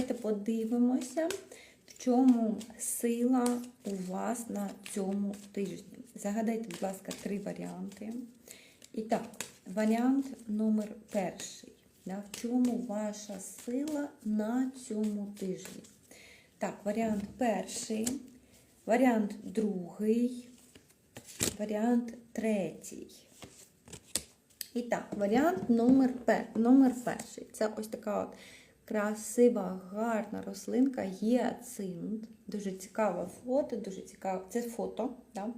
давайте подивимося, в чому сила у вас на цьому тижні. Загадайте, будь ласка, три варіанти. І так, варіант номер перший. Да, в чому ваша сила на цьому тижні? Так, варіант перший, варіант другий, варіант третій. І так, варіант номер, пер, номер перший. Це ось така от красива, гарна рослинка, гіацинт. Дуже цікаве фото, дуже цікаве. Це фото. Да?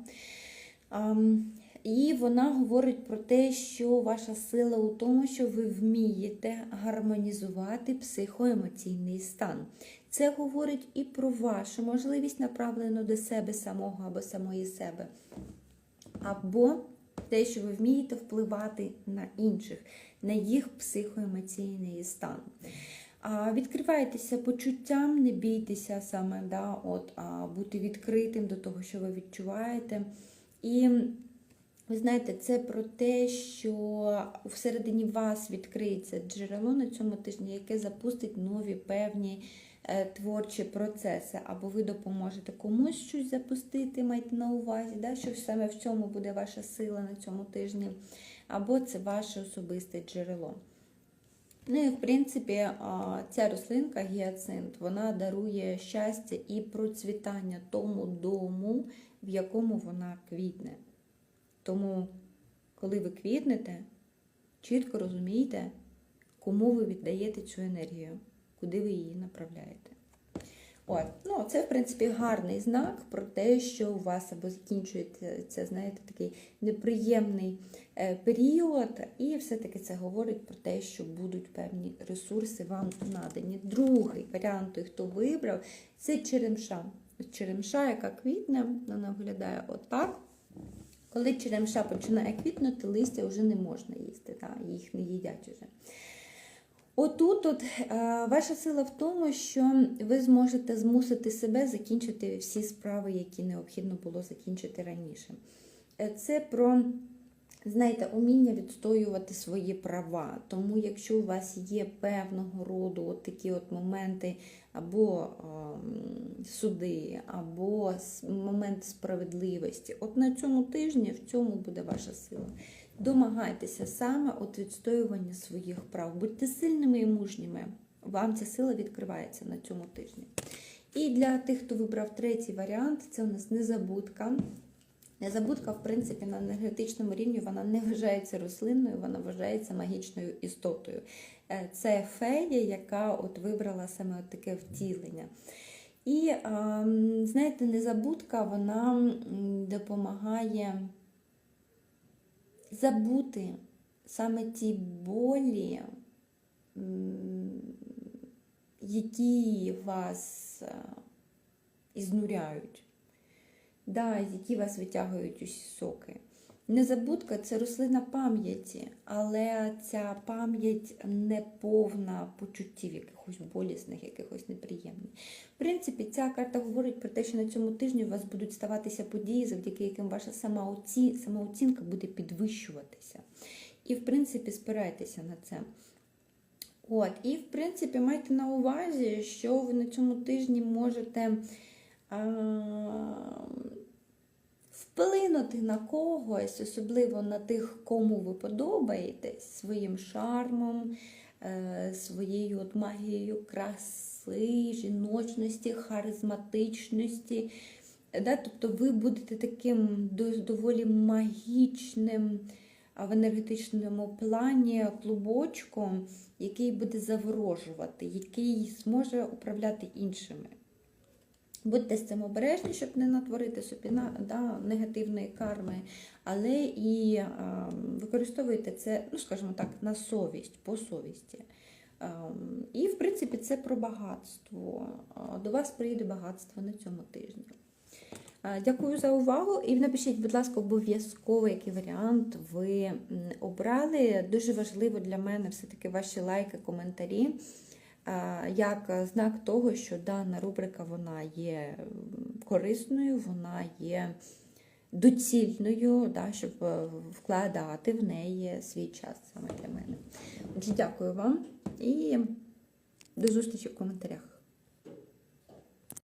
Ам, і вона говорить про те, що ваша сила у тому, що ви вмієте гармонізувати психоемоційний стан. Це говорить і про вашу можливість направлену до себе самого або самої себе. Або те, що ви вмієте впливати на інших, на їх психоемоційний стан. Відкривайтеся почуттям, не бійтеся саме да, от, а, бути відкритим до того, що ви відчуваєте. І ви знаєте, це про те, що всередині вас відкриється джерело на цьому тижні, яке запустить нові певні е, творчі процеси. Або ви допоможете комусь щось запустити, майте на увазі, да, що саме в цьому буде ваша сила на цьому тижні, або це ваше особисте джерело. Ну і в принципі, ця рослинка гіацинт, вона дарує щастя і процвітання тому дому, в якому вона квітне. Тому, коли ви квітнете, чітко розумійте, кому ви віддаєте цю енергію, куди ви її направляєте. От, ну, це, в принципі, гарний знак про те, що у вас або закінчується знаєте, такий неприємний е, період, і все-таки це говорить про те, що будуть певні ресурси вам надані. Другий варіант, той, хто вибрав, це черемша. Черемша, яка квітне, вона виглядає отак. Коли черемша починає квітнути, листя вже не можна їсти, так, їх не їдять вже. Отут от, е, ваша сила в тому, що ви зможете змусити себе закінчити всі справи, які необхідно було закінчити раніше. Е, Це про, знаєте, уміння відстоювати свої права. Тому, якщо у вас є певного роду от такі от моменти, або ем, суди, або момент справедливості, от на цьому тижні в цьому буде ваша сила. Домагайтеся саме от відстоювання своїх прав. Будьте сильними і мужніми. Вам ця сила відкривається на цьому тижні. І для тих, хто вибрав третій варіант, це у нас незабудка. Незабудка, в принципі, на енергетичному рівні вона не вважається рослинною, вона вважається магічною істотою. Е, Це фея, яка от вибрала саме от таке втілення. І, знаєте, незабудка вона допомагає забути саме ті болі, які вас е, ізнуряють, да, які вас витягують усі соки. Незабудка це рослина пам'яті, але ця пам'ять не повна почуттів якихось болісних, якихось неприємних. В принципі, ця карта говорить про те, що на цьому тижні у вас будуть ставатися події, завдяки яким ваша самооці... самооцінка буде підвищуватися. І, в принципі, спирайтеся на це. От, і, в принципі, майте на увазі, що ви на цьому тижні можете а, вплинути на когось, особливо на тих, кому ви подобаєтесь, своїм шармом, е, своєю от магією краси, жіночності, харизматичності. Да? Тобто ви будете таким доволі магічним в енергетичному плані клубочком, який буде заворожувати, який зможе управляти іншими. Будьте з цим обережні, щоб не натворити собі да, негативної карми, але і а, використовуйте це, ну скажімо так, на совість, по совісті. Ем, І, в принципі, це про багатство. А, До вас прийде багатство на цьому тижні. А, Дякую за увагу. І напишіть, будь ласка, обов'язково, який варіант ви обрали. Дуже важливо для мене все-таки ваші лайки, коментарі. А, Як знак того, що дана рубрика вона є корисною, вона є доцільною, да, щоб е, вкладати в неї свій час саме для мене. Дякую вам і до зустрічі в коментарях.